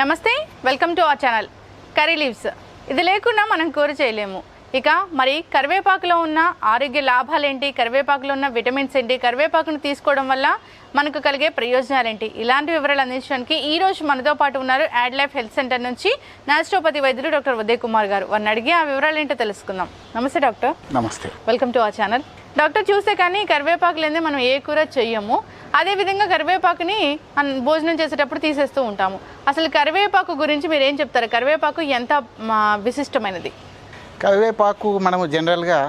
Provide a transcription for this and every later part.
నమస్తే welcome to our channel curry leaves ఇది లేకుండా మనం కూర చేయలేము. ఇక మరి కరివేపాకులో ఉన్న ఆరోగ్య లాభాలు ఏంటి కరివేపాకులో ఉన్న విటమిన్స్ ఏంటి? కరివేపాకును తీసుకోవడం వల్ల మనకు కలిగే ప్రయోజనాలు ఏంటి ఇలాంటి వివరాలు అందించడానికి ఈ రోజు మనతో పాటు ఉన్నారు యాడ్ లైఫ్ హెల్త్ సెంటర్ నుంచి నాచురోపతి వైద్యులు డాక్టర్ ఉదయ్ కుమార్ గారు. వారిని అడిగి ఆ వివరాలు ఏంటో తెలుసుకుందాం. నమస్తే డాక్టర్. నమస్తే. Welcome to our channel doctor చూస్తే కానీ కరివేపాకు లేదే మనం ఏ కూర చెయ్యము. అదేవిధంగా కరివేపాకుని భోజనం చేసేటప్పుడు తీసేస్తూ ఉంటాము. అసలు కరివేపాకు గురించి మీరు ఏం చెప్తారు? కరివేపాకు ఎంత విశిష్టమైనది? కరివేపాకు మనము జనరల్గా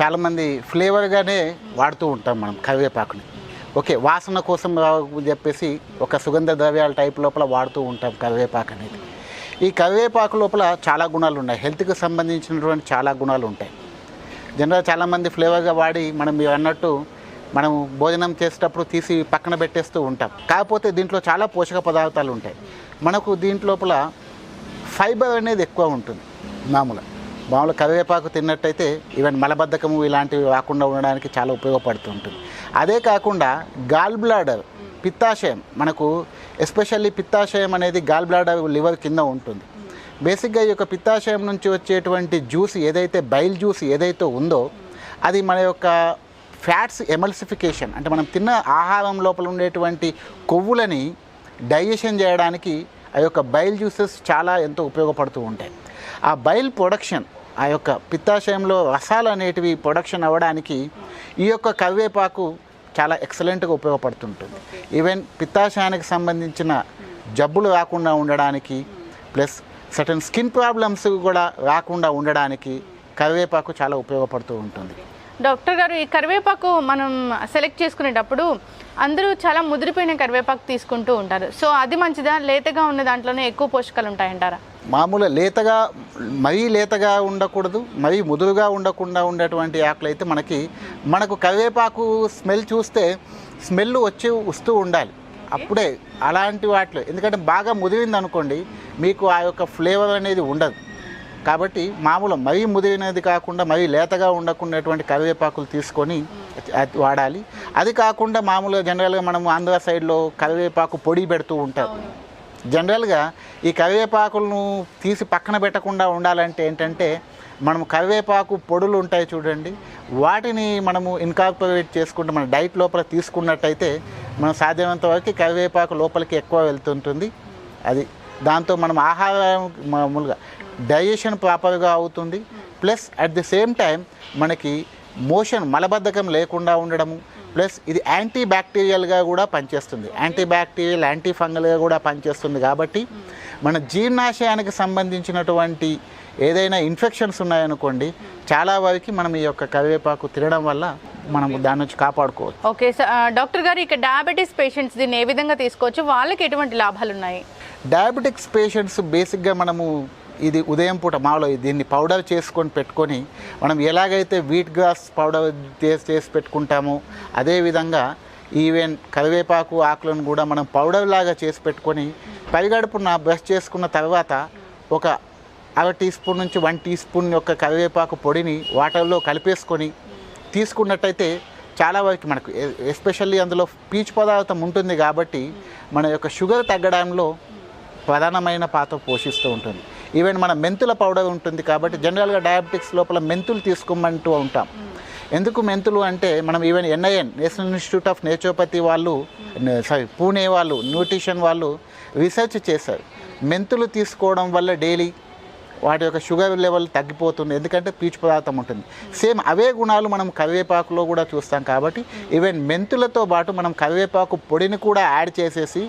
చాలామంది ఫ్లేవర్గానే వాడుతూ ఉంటాం మనం కరివేపాకుని. ఓకే వాసన కోసం చెప్పేసి ఒక సుగంధ ద్రవ్యాల టైప్ లోపల వాడుతూ ఉంటాం కరివేపాకు అనేది. ఈ కరివేపాకు లోపల చాలా గుణాలు ఉన్నాయి. హెల్త్కి సంబంధించినటువంటి చాలా గుణాలు ఉంటాయి. జనరల్ చాలామంది ఫ్లేవర్గా వాడి మనం అన్నట్టు మనం భోజనం చేసేటప్పుడు తీసి పక్కన పెట్టేస్తూ ఉంటాం. కాకపోతే దీంట్లో చాలా పోషక పదార్థాలు ఉంటాయి. మనకు దీంట్లోపల ఫైబర్ అనేది ఎక్కువ ఉంటుంది. మామూలు మామూలు కరివేపాకు తిన్నట్టయితే ఈవెన్ మలబద్ధకము ఇలాంటివి రాకుండా ఉండడానికి చాలా ఉపయోగపడుతూ ఉంటుంది అదే కాకుండా గాల్ బ్లాడర్ పిత్తాశయం. మనకు ఎస్పెషల్లీ పిత్తాశయం అనేది గాల్ బ్లాడర్ లివర్ కింద ఉంటుంది. బేసిక్గా ఈ యొక్క పిత్తాశయం నుంచి వచ్చేటువంటి జ్యూస్ ఏదైతే బైల్ జ్యూస్ ఏదైతే ఉందో అది మన యొక్క ఫ్యాట్స్ ఎమల్సిఫికేషన్ అంటే మనం తిన్న ఆహారం లోపల ఉండేటువంటి కొవ్వులని డైజెషన్ చేయడానికి ఆ యొక్క బైల్ జ్యూసెస్ చాలా ఎంతో ఉపయోగపడుతూ ఉంటాయి. ఆ బైల్ ప్రొడక్షన్ ఆ యొక్క పిత్తాశయంలో రసాలు అనేటివి ప్రొడక్షన్ అవ్వడానికి ఈ యొక్క కరివేపాకు చాలా ఎక్సలెంట్గా ఉపయోగపడుతుంటుంది. ఈవెన్ పిత్తాశయానికి సంబంధించిన జబ్బులు రాకుండా ఉండడానికి ప్లస్ సర్టన్ స్కిన్ ప్రాబ్లమ్స్ కూడా రాకుండా ఉండడానికి కరివేపాకు చాలా ఉపయోగపడుతూ ఉంటుంది. డాక్టర్ గారు ఈ కరివేపాకు మనం సెలెక్ట్ చేసుకునేటప్పుడు అందరూ చాలా ముదిరిపోయిన కరివేపాకు తీసుకుంటూ ఉంటారు. సో అది మంచిదా? లేతగా ఉన్న దాంట్లోనే ఎక్కువ పోషకాలు ఉంటాయంటారా? మామూలు లేతగా మరీ లేతగా ఉండకూడదు మరీ ముదురుగా ఉండకుండా ఉండేటువంటి ఆకులు అయితే మనకి మనకు కరివేపాకు స్మెల్ చూస్తే స్మెల్ వచ్చి వస్తూ ఉండాలి. అప్పుడే అలాంటి వాటిలో ఎందుకంటే బాగా ముదిరింది అనుకోండి మీకు ఆ యొక్క ఫ్లేవర్ అనేది ఉండదు. కాబట్టి మామూలు మరీ ముదిరినది కాకుండా మరీ లేతగా ఉండకుండాటువంటి కరివేపాకులు తీసుకొని వాడాలి. అది కాకుండా మామూలుగా జనరల్గా మనం ఆంధ్ర సైడ్లో కరివేపాకు పొడి పెడుతూ ఉంటారు. జనరల్గా ఈ కరివేపాకులను తీసి పక్కన పెట్టకుండా ఉండాలంటే ఏంటంటే మనం కరివేపాకు పొడులు ఉంటాయి చూడండి వాటిని మనము ఇన్కార్పొరేట్ చేసుకుంటే మన డైట్ లోపల తీసుకున్నట్టయితే మనం సాధ్యమైనంత వరకు కరివేపాకు లోపలికి ఎక్కువ వెళ్తుంటుంది. అది దాంతో మనం ఆహారం మామూలుగా డైజెషన్ ప్రాపర్గా అవుతుంది. Plus at the same time మనకి మోషన్ మలబద్ధకం లేకుండా ఉండడము. ప్లస్ ఇది యాంటీ బ్యాక్టీరియల్గా కూడా పనిచేస్తుంది. యాంటీ బ్యాక్టీరియల్ యాంటీ ఫంగల్గా కూడా పనిచేస్తుంది కాబట్టి మన జీర్ణాశయానికి సంబంధించినటువంటి ఏదైనా ఇన్ఫెక్షన్స్ ఉన్నాయనుకోండి చాలా వరకు మనం ఈ యొక్క కరివేపాకు తినడం వల్ల మనం దాని నుంచి కాపాడుకోవచ్చు. ఓకే సార్ డాక్టర్ గారు ఇక డయాబెటీస్ పేషెంట్స్ దీన్ని ఏ విధంగా తీసుకోవచ్చు? వాళ్ళకి ఎటువంటి లాభాలు ఉన్నాయి? డయాబెటిక్స్ పేషెంట్స్ బేసిక్గా మనము ఇది ఉదయం పూట మాలో దీన్ని పౌడర్ చేసుకొని పెట్టుకొని మనం ఎలాగైతే వీట్ గ్రాస్ పౌడర్ చేసి చేసి పెట్టుకుంటామో అదేవిధంగా ఈవెన్ కరివేపాకు ఆకులను కూడా మనం పౌడర్ లాగా చేసి పెట్టుకొని పరిగడుపున బ్రష్ చేసుకున్న తర్వాత ఒక అర టీ స్పూన్ నుంచి వన్ టీ స్పూన్ యొక్క కరివేపాకు పొడిని వాటర్లో కలిపేసుకొని తీసుకున్నట్టయితే చాలా వరకు మనకు ఎస్పెషల్లీ అందులో పీచు పదార్థం ఉంటుంది కాబట్టి మన యొక్క షుగర్ తగ్గడంలో ప్రధానమైన పాత్ర పోషిస్తూ ఉంటుంది. ఈవెన్ మన మెంతుల పౌడర్ ఉంటుంది కాబట్టి జనరల్గా డయాబెటిక్స్ లోపల మెంతులు తీసుకోమంటూ ఉంటాం. ఎందుకు మెంతులు అంటే మనం even NIN national institute of naturopathy వాళ్ళు సారీ పూణే వాళ్ళు న్యూట్రిషన్ వాళ్ళు రీసెర్చ్ చేశారు. మెంతులు తీసుకోవడం వల్ల డైలీ వాటి యొక్క షుగర్ లెవెల్ తగ్గిపోతుంది. ఎందుకంటే పీచు పదార్థం ఉంటుంది. సేమ్ అవే గుణాలు మనం కరివేపాకులో కూడా చూస్తాం కాబట్టి ఈవెన్ మెంతులతో పాటు మనం కరివేపాకు పొడిని కూడా యాడ్ చేసేసి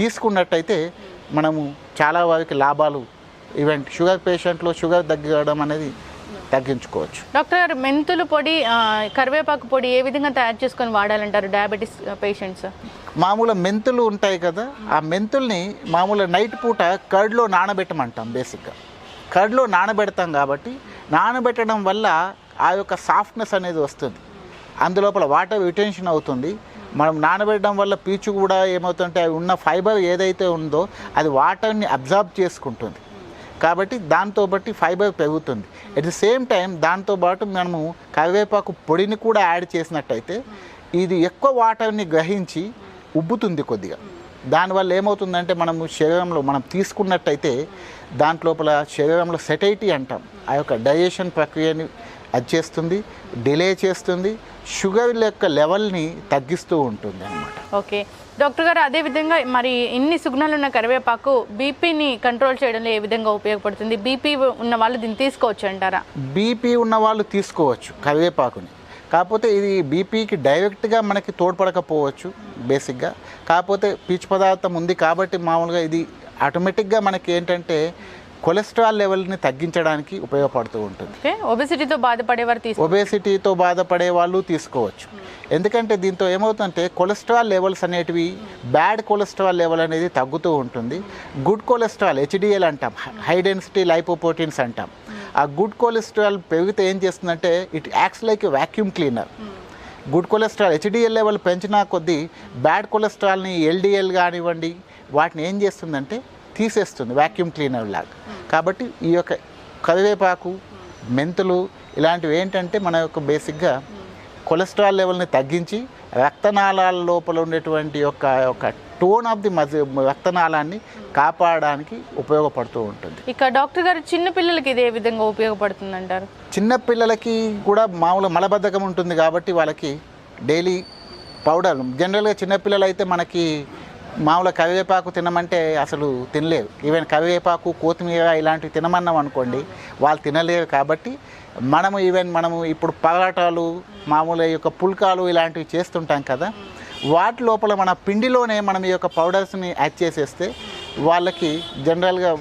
తీసుకున్నట్టయితే మనము చాలా వరకు లాభాలు ఈవెన్ షుగర్ పేషెంట్లో షుగర్ తగ్గడం అనేది తగ్గించుకోవచ్చు. డాక్టర్ గారు మెంతులు పొడి కరివేపాకు పొడి ఏ విధంగా తయారు చేసుకొని వాడాలంటారు డయాబెటీస్ పేషెంట్స్ మామూలు మెంతులు ఉంటాయి కదా ఆ మెంతుల్ని మామూలు నైట్ పూట కర్డ్లో నానబెట్టమంటాం బేసిక్గా. కర్డ్లో నానబెడతాం కాబట్టి నానబెట్టడం వల్ల ఆ యొక్క సాఫ్ట్నెస్ అనేది వస్తుంది. అందులోపల వాటర్ రిటెన్షన్ అవుతుంది. మనం నానబెట్టడం వల్ల పీచు కూడా ఏమవుతుంటే అవి ఉన్న ఫైబర్ ఏదైతే ఉందో అది వాటర్ని అబ్జార్బ్ చేసుకుంటుంది. కాబట్టి దాంతో బట్టి ఫైబర్ పెరుగుతుంది. అట్ ది సేమ్ టైం దాంతో పాటు మనము కరివేపాకు పొడిని కూడా యాడ్ చేసినట్టయితే ఇది ఎక్కువ వాటర్ని గ్రహించి ఉబ్బుతుంది కొద్దిగా. దానివల్ల ఏమవుతుందంటే మనము శరీరంలో మనం తీసుకున్నట్టయితే దాంట్లోపల శరీరంలో సెటైటీ అంటాం. ఆ యొక్క డైజెషన్ ప్రక్రియని అది చేస్తుంది డిలే చేస్తుంది షుగర్ యొక్క లెవెల్ని తగ్గిస్తూ ఉంటుంది అనమాట ఓకే. డాక్టర్ గారు అదే విధంగా మరి ఇన్ని సుగుణాలు ఉన్న కరివేపాకు బీపీని కంట్రోల్ చేయడంలో ఏ విధంగా ఉపయోగపడుతుంది? బీపీ ఉన్న వాళ్ళు దీన్ని తీసుకోవచ్చు అంటారా? బీపీ ఉన్న వాళ్ళు తీసుకోవచ్చు కరివేపాకుని. కాకపోతే ఇది బీపీకి డైరెక్ట్గా మనకి తోడ్పడకపోవచ్చు బేసిక్గా. కాకపోతే పీచు పదార్థం ఉంది కాబట్టి మామూలుగా ఇది ఆటోమేటిక్గా మనకి ఏంటంటే కొలెస్ట్రాల్ లెవెల్ని తగ్గించడానికి ఉపయోగపడుతూ ఉంటుంది. ఒబెసిటీతో బాధపడేవారు ఒబేసిటీతో బాధపడే వాళ్ళు తీసుకోవచ్చు. ఎందుకంటే దీంతో ఏమవుతుందంటే కొలెస్ట్రాల్ లెవెల్స్ అనేటివి బ్యాడ్ కొలెస్ట్రాల్ లెవెల్ అనేది తగ్గుతూ ఉంటుంది. గుడ్ కొలెస్ట్రాల్ హెచ్డిఎల్ అంటాం హై డెన్సిటీ లైపోప్రోటీన్స్ అంటాం. ఆ గుడ్ కొలెస్ట్రాల్ పెరిగితే ఏం చేస్తుందంటే it acts like vacuum cleaner good cholesterol HDL level పెంచినా కొద్దీ బ్యాడ్ కొలెస్ట్రాల్ని ఎల్డిఎల్ కానివ్వండి వాటిని ఏం చేస్తుందంటే తీసేస్తుంది వ్యాక్యూమ్ క్లీనర్ లాగా. కాబట్టి ఈ యొక్క కరివేపాకు మెంతులు ఇలాంటివి ఏంటంటే మన యొక్క బేసిక్గా కొలెస్ట్రాల్ లెవెల్ని తగ్గించి రక్తనాళాల లోపల ఉండేటువంటి యొక్క యొక్క టోన్ ఆఫ్ ది మజ రక్తనాళాన్ని కాపాడడానికి ఉపయోగపడుతూ ఉంటుంది. ఇక డాక్టర్ గారు చిన్న పిల్లలకి ఇది విధంగా ఉపయోగపడుతుంది అంటారు చిన్న పిల్లలకి కూడా మామూలు మలబద్ధకం ఉంటుంది కాబట్టి వాళ్ళకి డైలీ పౌడర్. జనరల్గా చిన్నపిల్లలు అయితే మనకి మామూలు కరివేపాకు తినమంటే అసలు తినలేరు. ఈవెన్ కరివేపాకు కొత్తిమీర ఇలాంటివి తినమన్నాం అనుకోండి వాళ్ళు తినలేరు కాబట్టి మనము ఈవెన్ మనము ఇప్పుడు పరాటాలు మామూలు యొక్క పుల్కాలు ఇలాంటివి చేస్తుంటాం కదా వాటి లోపల మన పిండిలోనే మనం ఈ యొక్క పౌడర్స్ని యాడ్ చేసేస్తే వాళ్ళకి జనరల్గా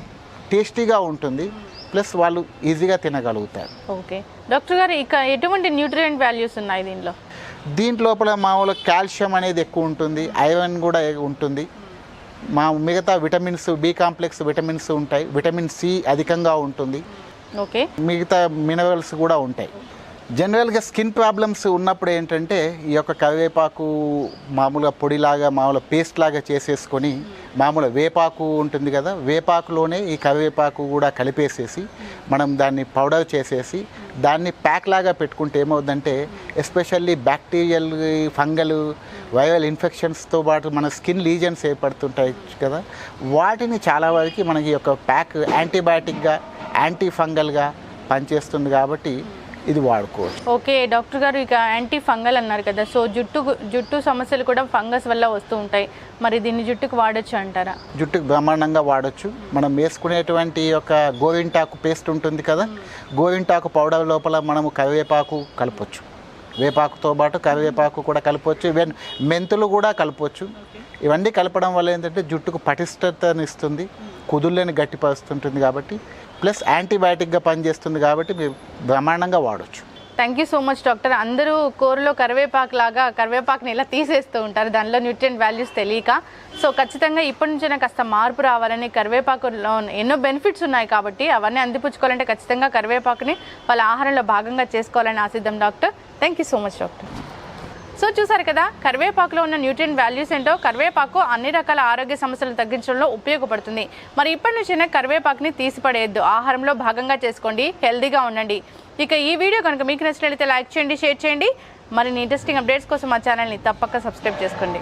టేస్టీగా ఉంటుంది. ప్లస్ వాళ్ళు ఈజీగా తినగలుగుతారు. ఓకే. డాక్టర్ గారు ఇక ఎటువంటి న్యూట్రియంట్ వాల్యూస్ ఉన్నాయి దీనిలో దీంట్లోపల మామూలు కాల్షియం అనేది ఎక్కువ ఉంటుంది. ఐరన్ కూడా ఉంటుంది. మా మిగతా విటమిన్స్ బి కాంప్లెక్స్ విటమిన్స్ ఉంటాయి. విటమిన్ సి అధికంగా ఉంటుంది. ఓకే. మిగతా మినరల్స్ కూడా ఉంటాయి. జనరల్గా స్కిన్ ప్రాబ్లమ్స్ ఉన్నప్పుడు ఏంటంటే ఈ యొక్క కరివేపాకు మామూలుగా పొడిలాగా మామూలు పేస్ట్ లాగా చేసేసుకొని మామూలు వేపాకు ఉంటుంది కదా వేపాకులోనే ఈ కరివేపాకు కూడా కలిపేసేసి మనం దాన్ని పౌడర్ చేసేసి దాన్ని ప్యాక్ లాగా పెట్టుకుంటే ఏమవుతుందంటే ఎస్పెషల్లీ బ్యాక్టీరియల్ ఫంగల్ వైరల్ ఇన్ఫెక్షన్స్తో పాటు మన స్కిన్ లీజన్స్ ఏర్పడుతుంటాయి కదా వాటిని చాలా వరకు మనకి ఈ యొక్క ప్యాక్ యాంటీబయాటిక్గా యాంటీ ఫంగల్గా పనిచేస్తుంది కాబట్టి ఇది వాడుకోవచ్చు ఓకే డాక్టర్ గారు ఇక యాంటీ ఫంగల్ అన్నారు కదా సో జుట్టు జుట్టు సమస్యలు కూడా ఫంగస్ వల్ల వస్తూ ఉంటాయి. మరి దీన్ని జుట్టుకు వాడొచ్చు అంటారా? జుట్టుకు బ్రహ్మాండంగా వాడచ్చు. మనం వేసుకునేటువంటి యొక్క గోవింటాకు పేస్ట్ ఉంటుంది కదా గోవింటాకు పౌడర్ లోపల మనము కరివేపాకు కలపొచ్చు. వేపాకుతో పాటు కరివేపాకు కూడా కలపవచ్చు ఈవెన్ మెంతులు కూడా కలపవచ్చు ఇవన్నీ కలపడం వల్ల ఏంటంటే జుట్టుకు పటిష్టతనిస్తుంది కుదుళ్ళని గట్టిపరుస్తుంటుంది కాబట్టి ప్లస్ యాంటీబయాటిక్గా పనిచేస్తుంది కాబట్టి మీరు బ్రహ్మాండంగా వాడచ్చు. Thank you so much doctor అందరూ కూరలో కరివేపాకు లాగా కరివేపాకుని ఇలా తీసేస్తూ ఉంటారు దానిలో న్యూట్రియంట్ వాల్యూస్ తెలియక. సో ఖచ్చితంగా ఇప్పటి నుంచైనా కాస్త మార్పు రావాలని కరివేపాకులో ఎన్నో బెనిఫిట్స్ ఉన్నాయి కాబట్టి అవన్నీ అందిపుచ్చుకోవాలంటే ఖచ్చితంగా కరివేపాకుని వాళ్ళ ఆహారంలో భాగంగా చేసుకోవాలని ఆశిద్దాం doctor thank you so much doctor so చూసారు కదా కరివేపాకులో ఉన్న న్యూట్రియన్ వాల్యూస్ ఏంటో? కరివేపాకు అన్ని రకాల ఆరోగ్య సమస్యలు తగ్గించడంలో ఉపయోగపడుతుంది. మరి ఇప్పటి నుంచైనా కరివేపాకుని తీసిపడేయద్దు. ఆహారంలో భాగంగా చేసుకోండి హెల్దీగా ఉండండి. ఇక ఈ వీడియో కనుక మీకు నచ్చినట్లయితే లైక్ చేయండి షేర్ చేయండి. మరి ఇంట్రెస్టింగ్ అప్డేట్స్ కోసం మా ఛానల్ని తప్పక సబ్స్క్రైబ్ చేసుకోండి.